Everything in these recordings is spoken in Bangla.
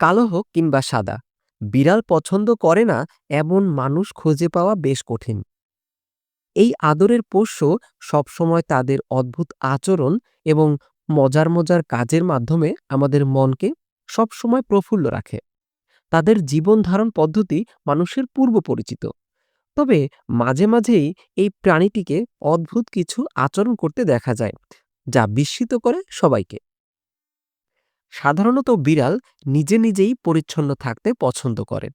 কালো হোক কিংবা সাদা, বিড়াল পছন্দ করে না এমন মানুষ খুঁজে পাওয়া বেশ কঠিন। এই আদরের পোষ্য সবসময় তাদের অদ্ভুত আচরণ এবং মজার মজার কাজের মাধ্যমে আমাদের মনকে সবসময় প্রফুল্ল রাখে। তাদের জীবন ধারণ পদ্ধতি মানুষের পূর্ব পরিচিত। তবে মাঝে মাঝেই এই প্রাণীটিকে অদ্ভুত কিছু আচরণ করতে দেখা যায়, যা বিস্মিত করে সবাইকে। সাধারণত বিড়াল নিজে নিজেই পরিচ্ছন্ন থাকতে পছন্দ করে।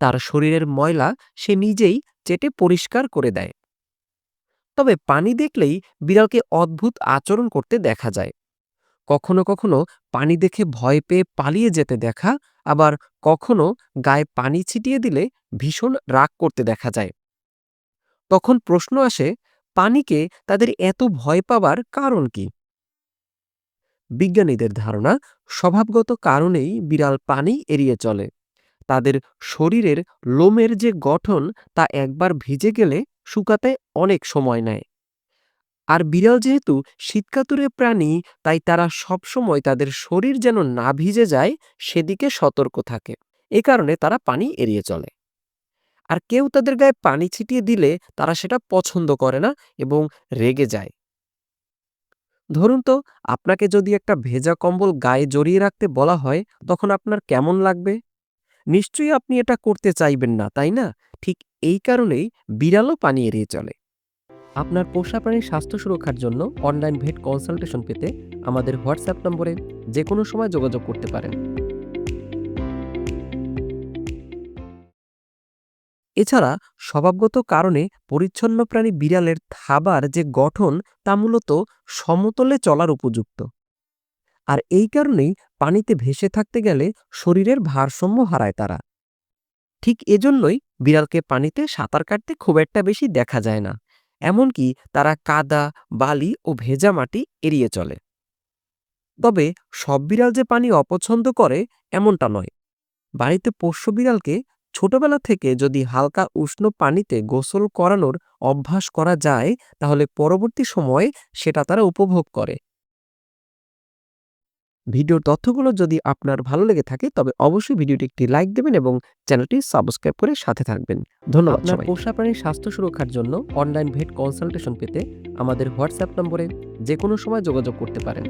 তার শরীরের ময়লা সে নিজেই চেটে পরিষ্কার করে দেয়। তবে পানি দেখলেই বিড়ালকে অদ্ভুত আচরণ করতে দেখা যায়। কখনো কখনো পানি দেখে ভয় পেয়ে পালিয়ে যেতে দেখা, আবার কখনো গায়ে পানি ছিটিয়ে দিলে ভীষণ রাগ করতে দেখা যায়। তখন প্রশ্ন আসে, পানিকে তাদের এত ভয় পাবার কারণ কি? বিজ্ঞানীদের ধারণা, স্বভাবগত কারণেই বিড়াল পানি এড়িয়ে চলে। তাদের শরীরের লোমের যে গঠন, তা একবার ভিজে গেলে শুকাতে অনেক সময় নেয়। আর বিড়াল যেহেতু শীতকাতুরে প্রাণী, তাই তারা সবসময় তাদের শরীর যেন না ভিজে যায়, সেদিকে সতর্ক থাকে। এ কারণে তারা পানি এড়িয়ে চলে। আর কেউ তাদের গায়ে পানি ছিটিয়ে দিলে তারা সেটা পছন্দ করে না এবং রেগে যায়। ধরুন তো, আপনাকে যদি একটা ভেজা কম্বল গায়ে জড়িয়ে রাখতে বলা হয়, তখন আপনার কেমন লাগবে? নিশ্চয়ই আপনি এটা করতে চাইবেন না, তাই না? ঠিক এই কারণেই বিড়ালও পানি এড়িয়ে চলে। আপনার পোষা প্রাণীর স্বাস্থ্য সুরক্ষার জন্য অনলাইন ভেট কনসালটেশন পেতে আমাদের হোয়াটসঅ্যাপ নম্বরে যে কোনো সময় যোগাযোগ করতে পারেন। এছাড়া স্বভাবগত কারণে পরিচ্ছন্ন প্রাণী বিড়ালের থাবার যে গঠন তা মূলত সমতলে চলার উপযুক্ত। আর এই কারণেই পানিতে ভেসে থাকতে গেলে শরীরের ভারসাম্য হারায় তারা। ঠিক এজন্যই বিড়ালকে পানিতে সাঁতার কাটতে খুব একটা বেশি দেখা যায় না, এমনকি তারা কাদা, বালি ও ভেজা মাটি এড়িয়ে চলে। তবে সব বিড়াল যে পানি অপছন্দ করে, এমনটা নয়। বাড়িতে পোষ্য বিড়ালকে ছোটবেলা থেকে যদি হালকা উষ্ণ পানিতে গোসল করানোর অভ্যাস করা যায় তাহলে পরবর্তী সময়ে সেটা তারা উপভোগ করে। ভিডিওর তথ্যগুলো যদি আপনার ভালো লেগে থাকে তবে অবশ্যই ভিডিওটি একটি লাইক দেবেন এবং চ্যানেলটি সাবস্ক্রাইব করে সাথে থাকবেন। ধন্যবাদ আপনার পোষা প্রাণীর স্বাস্থ্য সুরক্ষার জন্য অনলাইন ভেট কনসালটেশন পেতে আমাদের হোয়াটসঅ্যাপ নম্বরে যে কোনো সময় যোগাযোগ করতে পারেন।